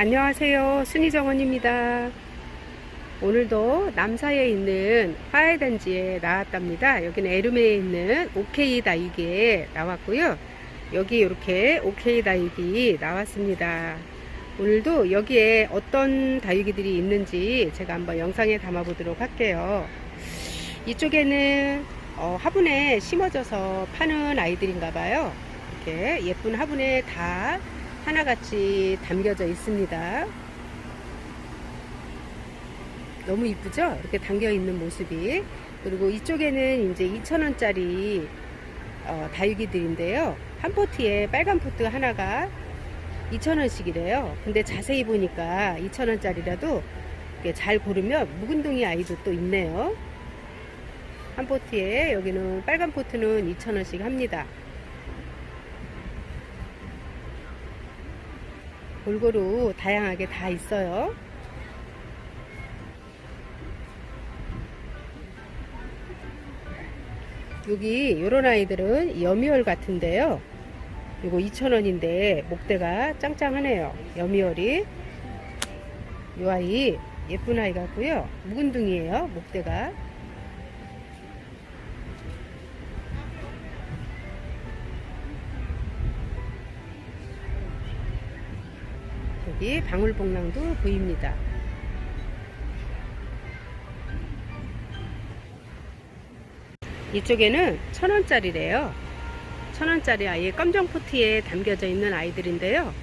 안녕하세요. 순이정원입니다. 오늘도 남사에 있는 화해단지에 나왔답니다. 여기는 에르메에 있는 오케이 다육에 나왔고요. 여기 이렇게 오케이 다육이 나왔습니다. 오늘도 여기에 어떤 다육이들이 있는지 제가 한번 영상에 담아 보도록 할게요. 이쪽에는 어, 화분에 심어져서 파는 아이들인가 봐요. 이렇게 예쁜 화분에 다 하나같이 담겨져 있습니다. 너무 이쁘죠? 이렇게 담겨 있는 모습이. 그리고 이쪽에는 이제 2,000원짜리 어, 다육이들인데요. 한 포트에 빨간 포트 하나가 2,000원씩이래요. 근데 자세히 보니까 2,000원짜리라도 잘 고르면 묵은둥이 아이도 또 있네요. 한 포트에 여기는 빨간 포트는 2,000원씩 합니다. 골고루 다양하게 다 있어요. 여기 이런 아이들은 여미월 같은데요. 이거 2,000원인데 목대가 짱짱하네요. 여미월이. 이 아이 예쁜 아이 같고요. 묵은둥이에요. 목대가. 여기 방울복랑도 보입니다. 이쪽에는 천 원짜리래요. 천 원짜리 아예 검정 포트에 담겨져 있는 아이들인데요.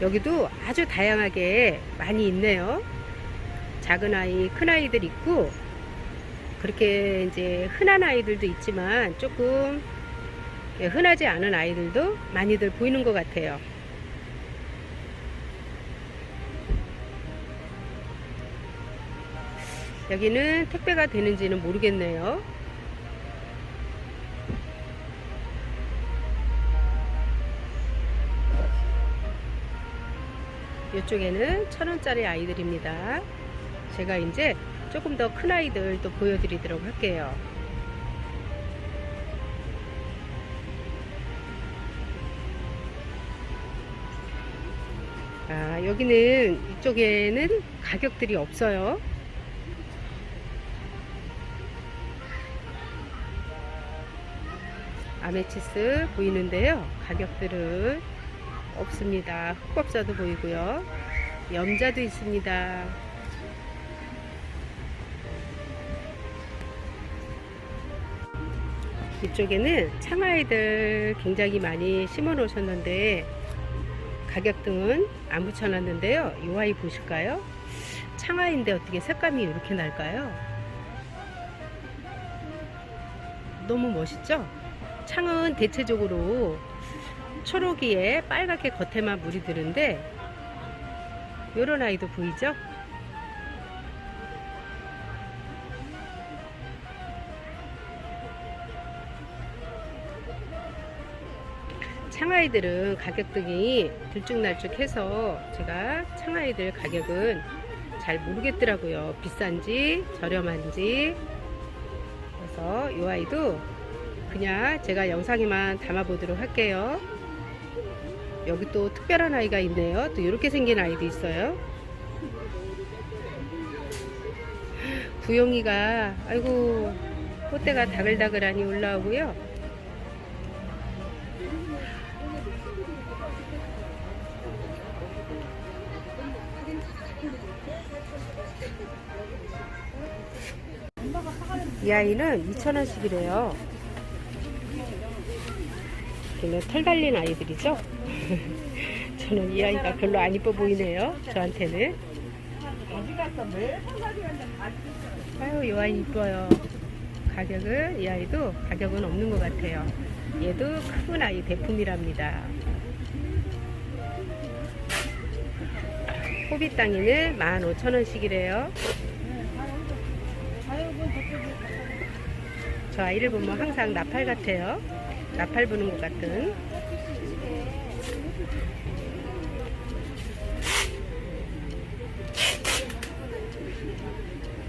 여기도 아주 다양하게 많이 있네요. 작은 아이, 큰 아이들 있고 그렇게 이제 흔한 아이들도 있지만 조금 예, 흔하지 않은 아이들도 많이들 보이는 것 같아요. 여기는 택배가 되는지는 모르겠네요. 이쪽에는 천 원짜리 아이들입니다. 제가 이제 조금 더 큰 아이들 또 보여드리도록 할게요. 아, 여기는 이쪽에는 가격들이 없어요. 아메치스 보이는데요. 가격들은 없습니다. 흑법사도 보이고요. 염자도 있습니다. 이쪽에는 창아이들 굉장히 많이 심어 놓으셨는데 가격 등은 안 붙여놨는데요. 이 아이 보실까요? 창아인데 어떻게 색감이 이렇게 날까요? 너무 멋있죠? 창은 대체적으로 초록이에 빨갛게 겉에만 물이 드는데 요런 아이도 보이죠? 창아이들은 가격 등이 들쭉날쭉해서 제가 창아이들 가격은 잘 모르겠더라고요. 비싼지 저렴한지 그래서 이 아이도 그냥 제가 영상에만 담아 보도록 할게요. 여기 또 특별한 아이가 있네요. 또 이렇게 생긴 아이도 있어요. 구용이가 아이고 꽃대가 다글다글하니 올라오고요. 이 아이는 2,000원씩이래요. 얘는 털 달린 아이들이죠? 저는 이 아이가 별로 안 이뻐 보이네요. 저한테는. 아유, 이 아이 이뻐요. 가격은, 이 아이도 가격은 없는 것 같아요. 얘도 큰 아이 대품이랍니다. 호빗 땅이는 15,000원씩이래요. 저 아이를 보면 항상 나팔 같아요. 나팔 부는 것 같은.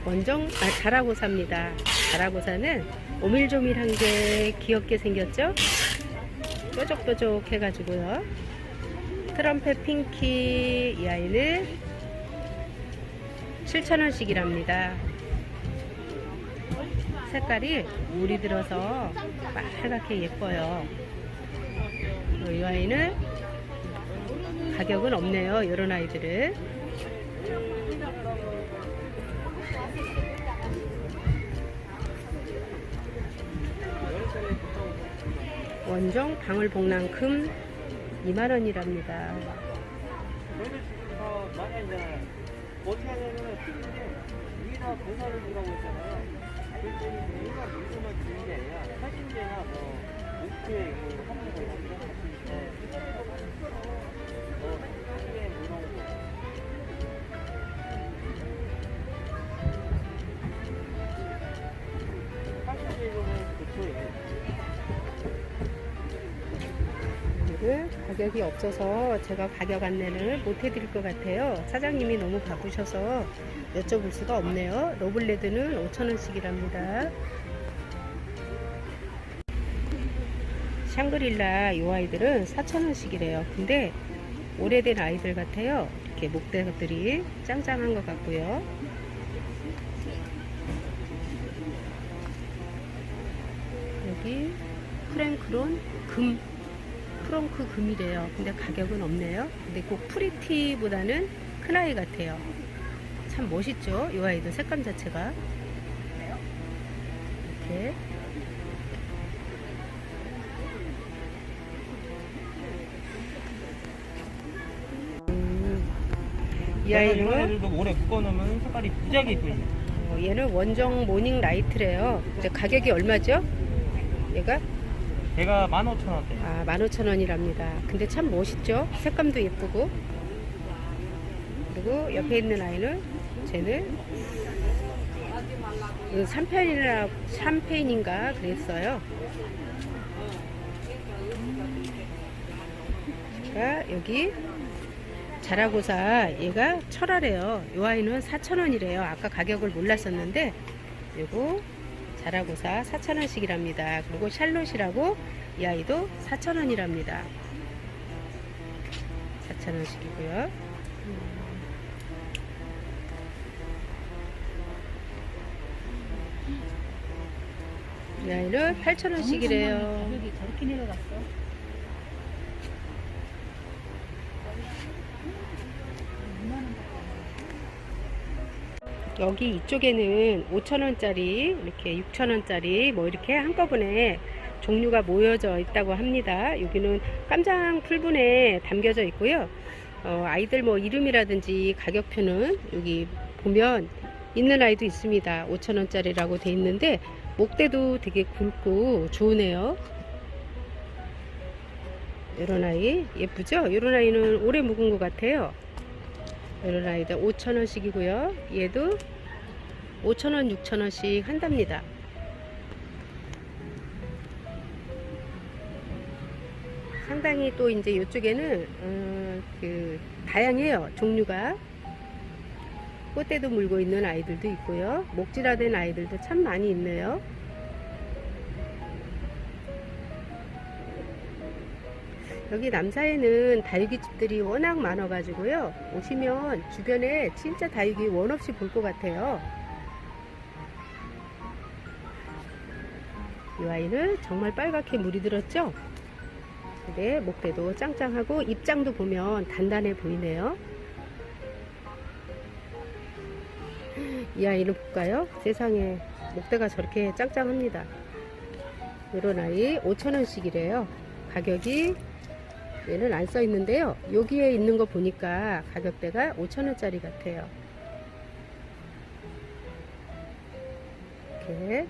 원정, 아, 자라고사입니다. 자라고사는 오밀조밀한 게 귀엽게 생겼죠? 뾰족뾰족 해가지고요. 트럼펫 핑키 이 아이는 7,000원씩이랍니다. 색깔이 물이 들어서 빨갛게 예뻐요. 이 아이는 가격은 없네요. 이런 아이들은. 원종 방울복랑금 2만원이랍니다. 저는 어, 만약 이제 어떻게 튀는데 위에다 공사를 주라고 했잖아요. 게 아니라 사진제나 뭐 목표에 뭐 하는 거 이런 거 같이 있어. 뭐 크게 이런 거. 오늘은 가격이 없어서 제가 가격 안내를 못 해드릴 것 같아요. 사장님이 너무 바쁘셔서 여쭤볼 수가 없네요. 로블레드는 5,000원씩이랍니다. 샹그릴라 이 아이들은 4,000원씩이래요. 근데 오래된 아이들 같아요. 이렇게 목대들이 짱짱한 것 같고요. 여기 프랭크론 금 프렁크 금이래요. 근데 가격은 없네요. 근데 꼭 프리티보다는 큰 아이 같아요. 참 멋있죠? 이 아이도 색감 자체가. 이렇게. 이 아이는 애들도 오래 묶어놓으면 색깔이 무지하게 이쁘죠. 어, 얘는 원정 모닝 라이트래요. 근데 가격이 얼마죠? 얘가 얘가 15,000원대. 아, 15,000원이랍니다. 근데 참 멋있죠? 색감도 예쁘고. 그리고 옆에 있는 아이는 쟤는 이거 샴페인이라 샴페인인가 그랬어요. 자, 여기 자라고사 얘가 철화래요. 이 아이는 4,000원이래요. 아까 가격을 몰랐었는데 요거 자라고사 4,000원씩이랍니다. 그리고 샬롯이라고 이 아이도 4,000원이랍니다. 4,000원씩이고요. 이 아이는 8,000원씩이래요. 가격이 저렇게 내려갔어. 여기 이쪽에는 5천원짜리 이렇게 6천원짜리 뭐 이렇게 한꺼번에 종류가 모여져 있다고 합니다. 여기는 깜장 풀분에 담겨져 있고요. 어, 아이들 뭐 이름이라든지 가격표는 여기 보면 있는 아이도 있습니다. 5천원짜리라고 돼 있는데 목대도 되게 굵고 좋으네요. 이런 아이 예쁘죠? 이런 아이는 오래 묵은 것 같아요. 이런 아이들 5,000원씩이고요. 얘도 5,000원, 6,000원씩 한답니다. 상당히 또 이제 이쪽에는 어, 그 다양해요. 종류가 꽃대도 물고 있는 아이들도 있고요. 목질화된 아이들도 참 많이 있네요. 여기 남사에는 다육이 집들이 워낙 많아가지고요. 오시면 주변에 진짜 다육이 원 없이 볼 것 같아요. 이 아이는 정말 빨갛게 물이 들었죠? 근데 목대도 짱짱하고 입장도 보면 단단해 보이네요. 이 아이는 볼까요? 세상에 목대가 저렇게 짱짱합니다. 이런 아이 5천원씩이래요. 가격이 얘는 안 써 있는데요. 여기에 있는 거 보니까 가격대가 5천원짜리 같아요. 이렇게.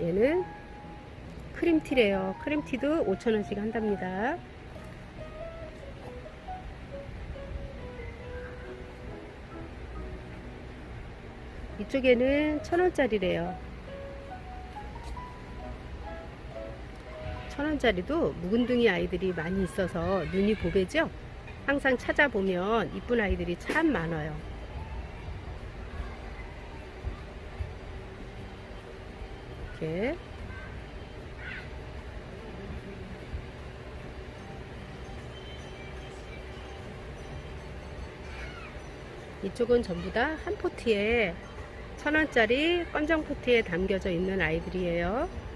얘는 크림티래요. 크림티도 5천원씩 한답니다. 이쪽에는 천원짜리래요. 천원짜리도 묵은둥이 아이들이 많이 있어서 눈이 고배죠? 항상 찾아보면 이쁜 아이들이 참 많아요. 이렇게 이쪽은 전부 다 한 포트에 천원짜리 검정 포트에 담겨져 있는 아이들이에요.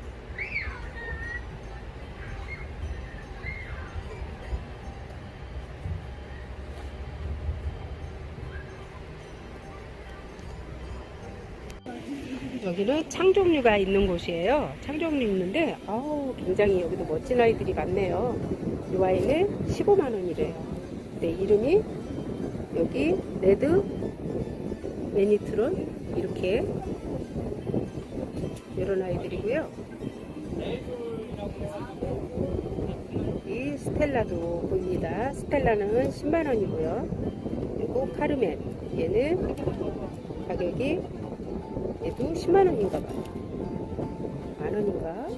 여기는 창종류가 있는 곳이에요. 창종류 있는데, 아우, 굉장히 여기도 멋진 아이들이 많네요. 이 아이는 15만 원이래요. 네, 이름이 여기 레드 매니트론 이렇게 이런 아이들이고요. 이 스텔라도 보입니다. 스텔라는 10만 원이고요. 그리고 카르멘 얘는 가격이 얘도 10만 원인가 봐요. 만 원인가?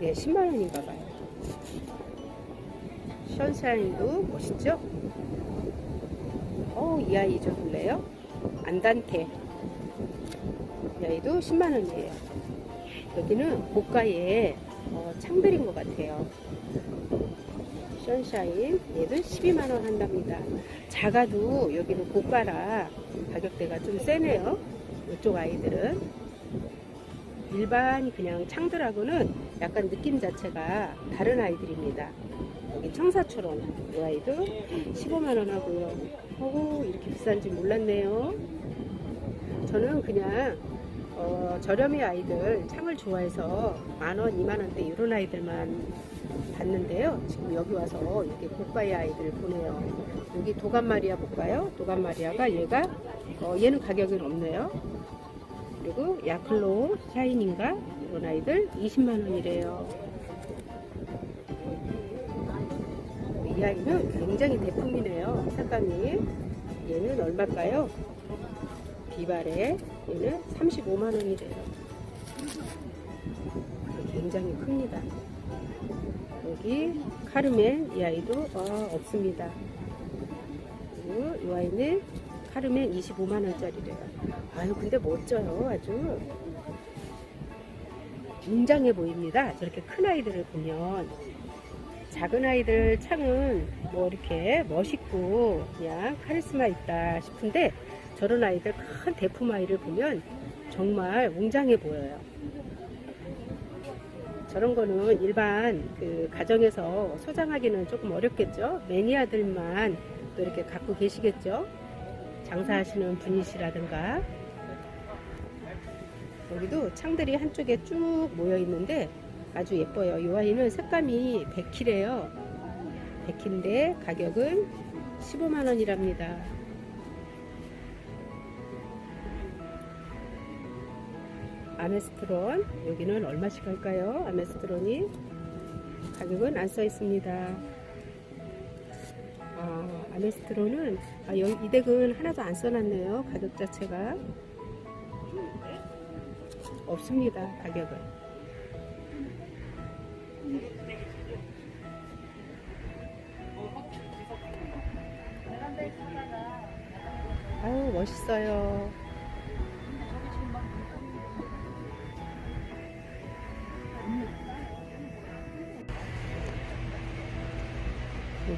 예, 10만 원인가 봐요. 션샤인도 멋있죠? 어, 이 아이 잊어볼래요? 안단테. 이 아이도 10만 원이에요. 여기는 고가에 어, 창들인 것 같아요. 션샤인 얘도 12만 원 한답니다. 작아도 여기는 고가라 가격대가 좀 세네요. 이쪽 아이들은 일반 그냥 창들하고는 약간 느낌 자체가 다른 아이들입니다. 여기 청사초론 이 아이도 15만 원 하고요. 어우 이렇게 비싼지 몰랐네요. 저는 그냥 어, 저렴이 아이들 창을 좋아해서 만원, 이만원대 이런 아이들만 봤는데요. 지금 여기 와서 이렇게 고가의 아이들을 보네요. 여기 도감마리아 볼까요? 도감마리아가 얘가 어, 얘는 가격이 없네요. 그리고 야클로 샤인인가 이런 아이들 20만 원이래요. 이 아이는 굉장히 대품이네요. 색감이 얘는 얼마일까요? 비발에 얘는 35만 원이래요. 굉장히 큽니다. 여기 카르멘 이 아이도 어, 없습니다. 그리고 이 아이는 카르멘 25만 원짜리래요. 아유 근데 멋져요 아주 웅장해 보입니다. 저렇게 큰 아이들을 보면 작은 아이들 창은 뭐 이렇게 멋있고 그냥 카리스마 있다 싶은데 저런 아이들 큰 대품 아이를 보면 정말 웅장해 보여요. 저런 거는 일반 그 가정에서 소장하기는 조금 어렵겠죠. 매니아들만 또 이렇게 갖고 계시겠죠. 장사하시는 분이시라든가. 여기도 창들이 한쪽에 쭉 모여 있는데 아주 예뻐요. 이 아이는 색감이 100키래요. 100키인데 가격은 15만 원이랍니다. 아메스트론 여기는 얼마씩 할까요? 아메스트론이 가격은 안 써 있습니다. 아, 아메스트론은 아, 여기 이 덱은 하나도 안 써놨네요. 가격 자체가 없습니다. 가격은. 아유 멋있어요.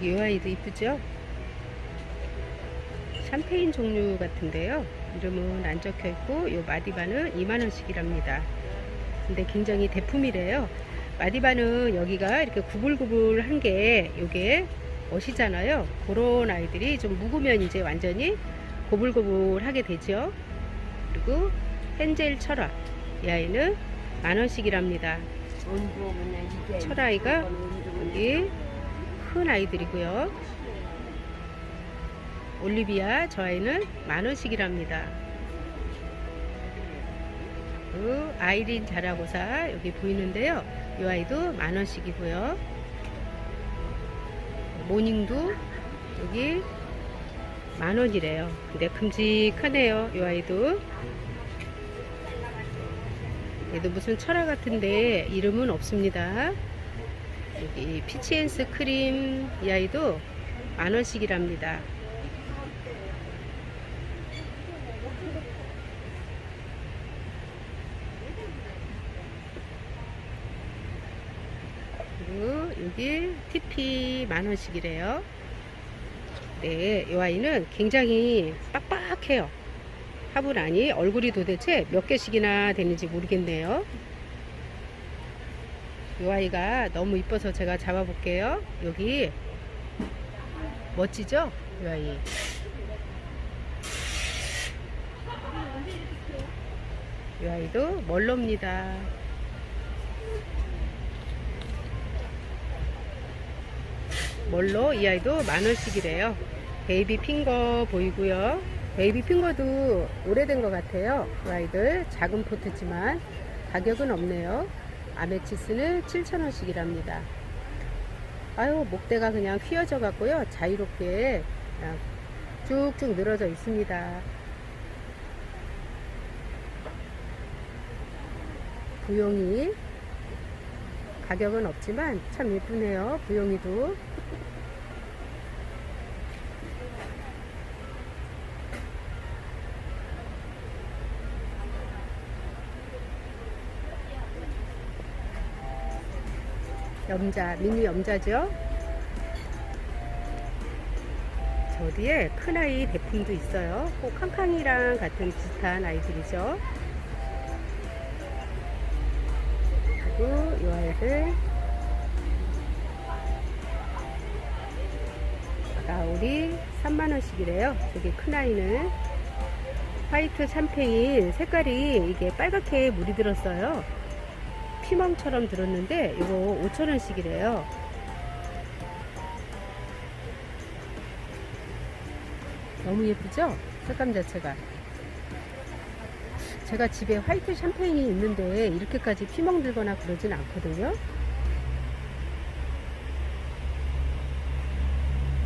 여기 이 아이도 이쁘죠? 샴페인 종류 같은데요. 이름은 안 적혀 있고 이 마디바는 2만 원씩이랍니다. 근데 굉장히 대품이래요. 마디바는 여기가 이렇게 구불구불한 게 이게 멋이잖아요. 그런 아이들이 좀 묵으면 이제 완전히 고불고불하게 되죠. 그리고 헨젤 철화 이 아이는 만 원씩이랍니다. 철아이가 여기 큰 아이들이고요. 올리비아 저 아이는 만 원씩이랍니다. 그 아이린 자라고사 여기 보이는데요. 이 아이도 만 원씩이고요. 모닝도 여기 만 원이래요. 근데 큼직하네요. 이 아이도. 얘도 무슨 철화 같은데 이름은 없습니다. 여기 피치엔스 크림 이 아이도 만 원씩이랍니다. 그리고 여기 TP 만 원씩이래요. 네, 이 아이는 굉장히 빡빡해요. 화분아니 얼굴이 도대체 몇 개씩이나 되는지 모르겠네요. 이 아이가 너무 이뻐서 제가 잡아볼게요. 여기 멋지죠? 이 아이. 이 아이도 멀로입니다. 멀로 이 아이도 만 원씩이래요. 베이비 핑거 보이고요. 베이비 핑거도 오래된 것 같아요. 이 아이들 작은 포트지만 가격은 없네요. 아메치스는 7,000원씩이랍니다. 아유 목대가 그냥 휘어져 갖고요. 자유롭게 그냥 쭉쭉 늘어져 있습니다. 부용이 가격은 없지만 참 예쁘네요. 부용이도. 염자, 미니 염자죠. 저 뒤에 큰아이 대품도 있어요. 꼭 캉캉이랑 같은 비슷한 아이들이죠. 그리고 이 아이들 나우리 3만원씩이래요. 저기 큰아이는 화이트 샴페인 색깔이 이게 빨갛게 물이 들었어요. 피멍처럼 들었는데 이거 5천원씩이래요. 너무 예쁘죠? 색감 자체가. 제가 집에 화이트 샴페인이 있는데 이렇게까지 피멍 들거나 그러진 않거든요.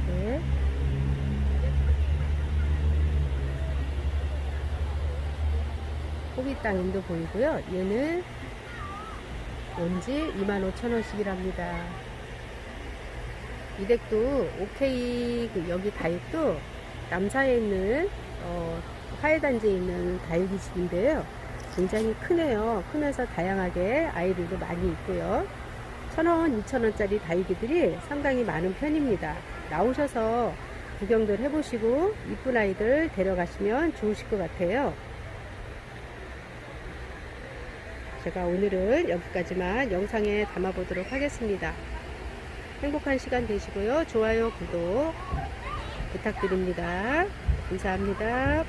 네. 호빗땅임도 보이고요. 얘는 원지 25,000원씩이랍니다. 이 덱도 오케이 그 여기 다육도 남사에 있는 어, 화해단지에 있는 다육이 집인데요. 굉장히 크네요. 크면서 다양하게 아이들도 많이 있고요. 천원, 이천원짜리 다육이들이 상당히 많은 편입니다. 나오셔서 구경들 해보시고 이쁜 아이들 데려가시면 좋으실 것 같아요. 제가 오늘은 여기까지만 영상에 담아보도록 하겠습니다. 행복한 시간 되시고요. 좋아요, 구독 부탁드립니다. 감사합니다.